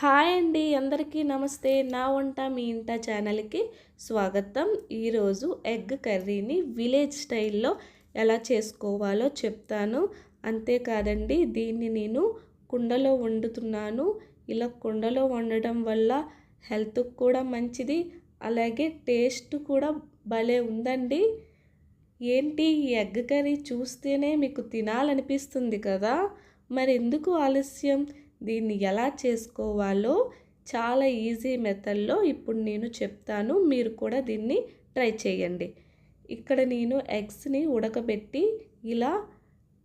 Hi అండి అందరికీ నమస్తే. నా వంట మీ ఇంట ఛానల్కి స్వాగతం. ఈరోజు ఎగ్ కర్రీని విలేజ్ స్టైల్లో ఎలా చేసుకోవాలో చెప్తాను. అంతేకాదండి దీన్ని నేను కుండలో వండుతున్నాను. ఇలా కుండలో వండటం వల్ల హెల్త్కి కూడా మంచిది అలాగే టేస్ట్ కూడా భలే ఉందండి. ఏంటి ఈ ఎగ్ కర్రీ చూస్తేనే మీకు తినాలనిపిస్తుంది కదా? మరి ఎందుకు ఆలస్యం? దీన్ని ఎలా చేసుకోవాలో చాలా ఈజీ మెథడ్లో ఇప్పుడు నేను చెప్తాను. మీరు కూడా దీన్ని ట్రై చేయండి. ఇక్కడ నేను ఎగ్స్ని ఉడకబెట్టి ఇలా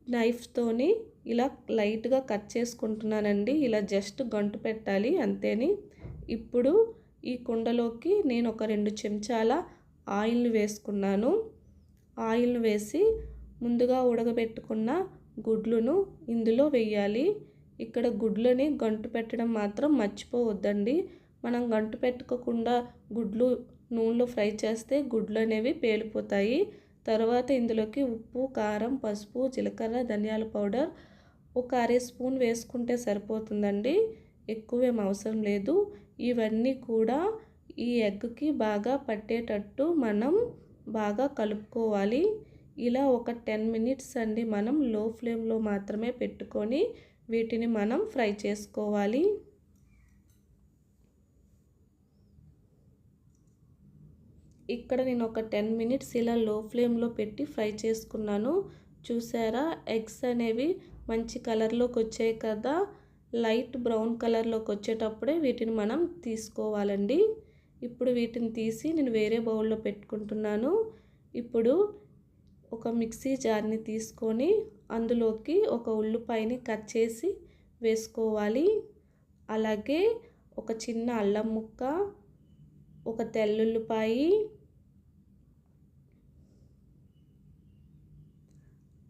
నైఫ్తోని ఇలా లైట్గా కట్ చేసుకుంటున్నానండి. ఇలా జస్ట్ గంటు పెట్టాలి అంతేని. ఇప్పుడు ఈ కుండలోకి నేను ఒక రెండు చెంచాల ఆయిల్ని వేసుకున్నాను. ఆయిల్ని వేసి ముందుగా ఉడకబెట్టుకున్న గుడ్లను ఇందులో వేయాలి. ఇక్కడ గుడ్లని గంటు పెట్టడం మాత్రం మర్చిపోవద్దండి. మనం గంటు పెట్టుకోకుండా గుడ్లు నూనెలో ఫ్రై చేస్తే గుడ్లు అనేవి పేలిపోతాయి. తర్వాత ఇందులోకి ఉప్పు కారం పసుపు జీలకర్ర ధనియాల పౌడర్ ఒక అరే స్పూన్ వేసుకుంటే సరిపోతుందండి. ఎక్కువేం అవసరం లేదు. ఇవన్నీ కూడా ఈ ఎగ్కి బాగా పట్టేటట్టు మనం బాగా కలుపుకోవాలి. ఇలా ఒక టెన్ మినిట్స్ అండి మనం లో ఫ్లేమ్లో మాత్రమే పెట్టుకొని వీటిని మనం ఫ్రై చేసుకోవాలి. ఇక్కడ నేను ఒక టెన్ మినిట్స్ ఇలా లో ఫ్లేమ్లో పెట్టి ఫ్రై చేసుకున్నాను. చూసారా? ఎగ్స్ అనేవి మంచి కలర్లోకి వచ్చాయి కదా? లైట్ బ్రౌన్ కలర్లోకి వచ్చేటప్పుడే వీటిని మనం తీసుకోవాలండి. ఇప్పుడు వీటిని తీసి నేను వేరే బౌల్లో పెట్టుకుంటున్నాను. ఇప్పుడు ఒక మిక్సీ జార్ని తీసుకొని అందులోకి ఒక ఉల్లిపాయని కట్ చేసి వేసుకోవాలి. అలాగే ఒక చిన్న అల్లం ముక్క ఒక తెల్లుల్లిపాయి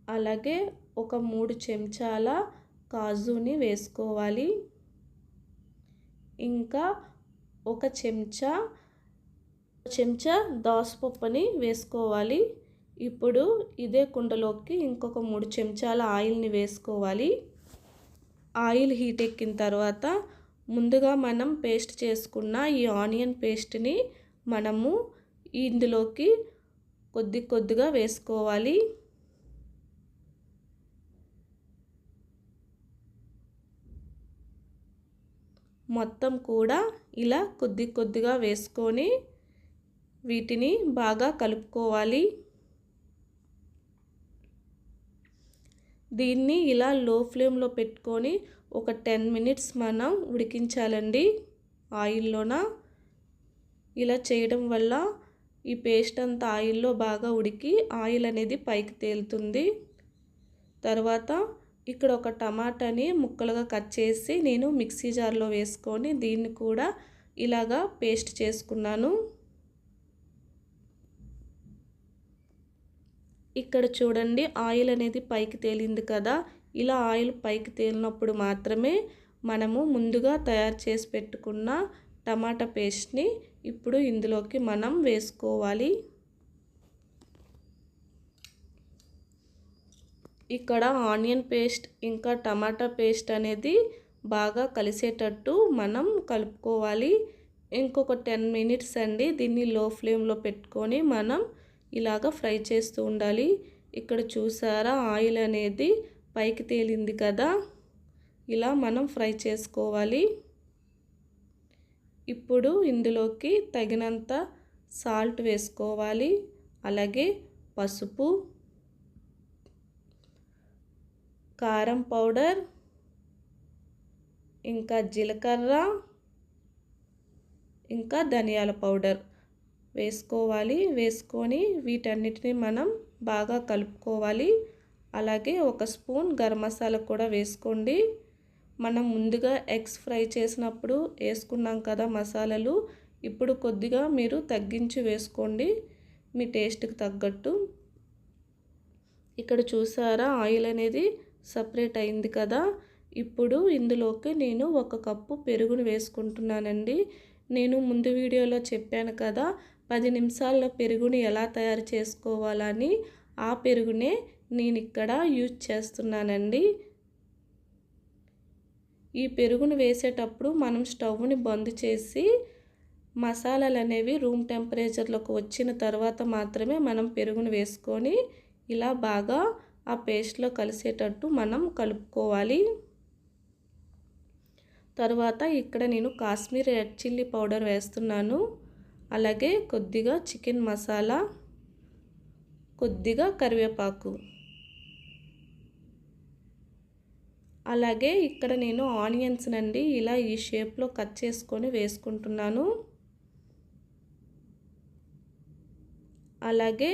అలాగే ఒక మూడు చెంచాల కాజుని వేసుకోవాలి. ఇంకా ఒక చెంచా చెంచా దోసపప్పుని వేసుకోవాలి. ఇప్పుడు ఇదే కుండలోకి ఇంకొక మూడు చెంచాల ఆయిల్ని వేసుకోవాలి. ఆయిల్ హీట్ ఎక్కిన తర్వాత ముందుగా మనం పేస్ట్ చేసుకున్న ఈ ఆనియన్ పేస్ట్ని మనము ఇందులోకి కొద్ది కొద్దిగా వేసుకోవాలి. మొత్తం కూడా ఇలా కొద్ది కొద్దిగా వేసుకొని వీటిని బాగా కలుపుకోవాలి. దీన్ని ఇలా లో ఫ్లేమ్లో పెట్టుకొని ఒక టెన్ మినిట్స్ మనం ఉడికించాలండి ఆయిల్లోన. ఇలా చేయడం వల్ల ఈ పేస్ట్ అంతా ఆయిల్లో బాగా ఉడికి ఆయిల్ అనేది పైకి తేలుతుంది. తర్వాత ఇక్కడ ఒక టమాటాని ముక్కలుగా కట్ చేసి నేను మిక్సీ జార్లో వేసుకొని దీన్ని కూడా ఇలాగా పేస్ట్ చేసుకున్నాను. ఇక్కడ చూడండి ఆయిల్ అనేది పైకి తేలింది కదా. ఇలా ఆయిల్ పైకి తేలినప్పుడు మాత్రమే మనము ముందుగా తయారు చేసి పెట్టుకున్న టమాటా పేస్ట్ని ఇప్పుడు ఇందులోకి మనం వేసుకోవాలి. ఇక్కడ ఆనియన్ పేస్ట్ ఇంకా టమాటా పేస్ట్ అనేది బాగా కలిసేటట్టు మనం కలుపుకోవాలి. ఇంకొక టెన్ మినిట్స్ అండి దీన్ని లో ఫ్లేమ్లో పెట్టుకొని మనం ఇలాగ ఫ్రై చేస్తూ ఉండాలి. ఇక్కడ చూసారా? ఆయిల్ అనేది పైకి తేలింది కదా? ఇలా మనం ఫ్రై చేసుకోవాలి. ఇప్పుడు ఇందులోకి తగినంత సాల్ట్ వేసుకోవాలి. అలాగే పసుపు కారం పౌడర్ ఇంకా జీలకర్ర ఇంకా ధనియాల పౌడర్. వేసుకోవాలి. వేసుకొని వీటన్నిటిని మనం బాగా కలుపుకోవాలి. అలాగే ఒక స్పూన్ గరం మసాలా కూడా వేసుకోండి. మనం ముందుగా ఎగ్స్ ఫ్రై చేసినప్పుడు వేసుకున్నాం కదా మసాలాలు. ఇప్పుడు కొద్దిగా మీరు తగ్గించి వేసుకోండి. మీ టేస్ట్కి తగ్గట్టు. ఇక్కడ చూసారా? ఆయిల్ అనేది సపరేట్ అయింది కదా. ఇప్పుడు ఇందులోకి నేను ఒక కప్పు పెరుగును వేసుకుంటున్నానండి. నేను ముందు వీడియోలో చెప్పాను కదా పది నిమిషాల్లో పెరుగుని ఎలా తయారు చేసుకోవాలని ఆ పెరుగునే నేను ఇక్కడ యూజ్ చేస్తున్నానండి. ఈ పెరుగును వేసేటప్పుడు మనం స్టవ్ని బంద్ చేసి మసాలాలు అనేవి రూమ్ టెంపరేచర్లోకి వచ్చిన తర్వాత మాత్రమే మనం పెరుగును వేసుకొని ఇలా బాగా ఆ పేస్ట్లో కలిసేటట్టు మనం కలుపుకోవాలి. తర్వాత ఇక్కడ నేను కాశ్మీర్ రెడ్ చిల్లీ పౌడర్ వేస్తున్నాను. అలాగే కొద్దిగా చికెన్ మసాలా కొద్దిగా కరివేపాకు. అలాగే ఇక్కడ నేను ఆనియన్స్ నండి ఇలా ఈ షేప్లో కట్ చేసుకొని వేసుకుంటున్నాను. అలాగే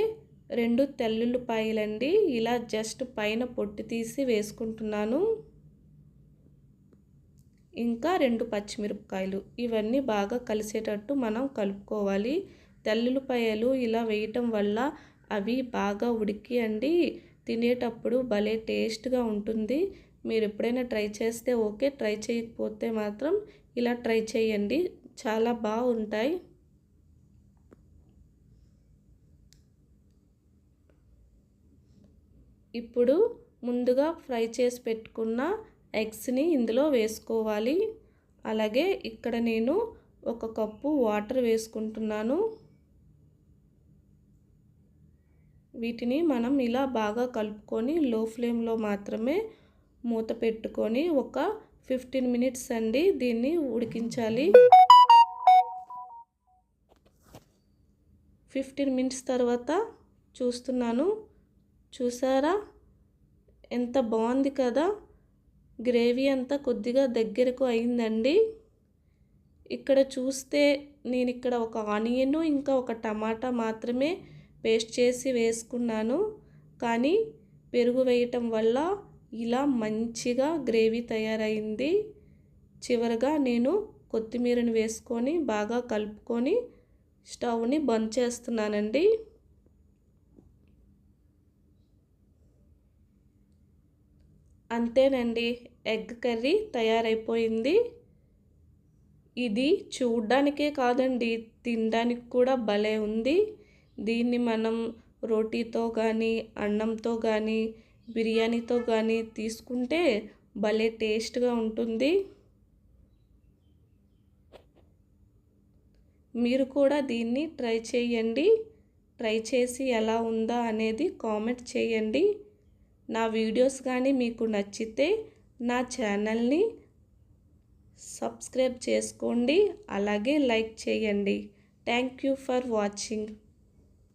రెండు తెల్లుల్లిపాయలండి ఇలా జస్ట్ పైన పొట్టు తీసి వేసుకుంటున్నాను. ఇంకా రెండు పచ్చిమిరపకాయలు. ఇవన్నీ బాగా కలిసేటట్టు మనం కలుపుకోవాలి. తెల్లుల్లిపాయలు ఇలా వేయటం వల్ల అవి బాగా ఉడికి అండి తినేటప్పుడు భలే టేస్ట్గా ఉంటుంది. మీరు ఎప్పుడైనా ట్రై చేస్తే ఓకే. ట్రై చేయకపోతే మాత్రం ఇలా ట్రై చేయండి. చాలా బాగుంటాయి. ఇప్పుడు ముందుగా ఫ్రై చేసి పెట్టుకున్న ఎగ్స్ని ఇందులో వేసుకోవాలి. అలాగే ఇక్కడ నేను ఒక కప్పు వాటర్ వేసుకుంటున్నాను. వీటిని మనం ఇలా బాగా కలుపుకొని లో ఫ్లేమ్లో మాత్రమే మూత పెట్టుకొని ఒక ఫిఫ్టీన్ మినిట్స్ అండి దీన్ని ఉడికించాలి. ఫిఫ్టీన్ మినిట్స్ తర్వాత చూస్తున్నాను. చూసారా? ఎంత బాగుంది కదా? గ్రేవీ అంతా కొద్దిగా దగ్గరకు అయిందండి. ఇక్కడ చూస్తే నేను ఇక్కడ ఒక ఆనియన్ ఇంకా ఒక టమాటా మాత్రమే పేస్ట్ చేసి వేసుకున్నాను. కానీ పెరుగు వేయటం వల్ల ఇలా మంచిగా గ్రేవీ తయారైంది. చివరగా నేను కొత్తిమీరను వేసుకొని బాగా కలుపుకొని స్టవ్ని బంద్ చేస్తున్నానండి. అంతేనండి. ఎగ్ కర్రీ తయారైపోయింది. ఇది చూడ్డానికే కాదండి తినడానికి కూడా భలే ఉంది. దీన్ని మనం రోటీతో కానీ అన్నంతో కానీ బిర్యానీతో కానీ తీసుకుంటే భలే టేస్ట్గా ఉంటుంది. మీరు కూడా దీన్ని ట్రై చేయండి. ట్రై చేసి ఎలా ఉందా అనేది కామెంట్ చేయండి. నా వీడియోస్ కానీ మీకు నచ్చితే నా ఛానల్ని సబ్స్క్రైబ్ చేసుకోండి అలాగే లైక్ చేయండి. Thank you for watching.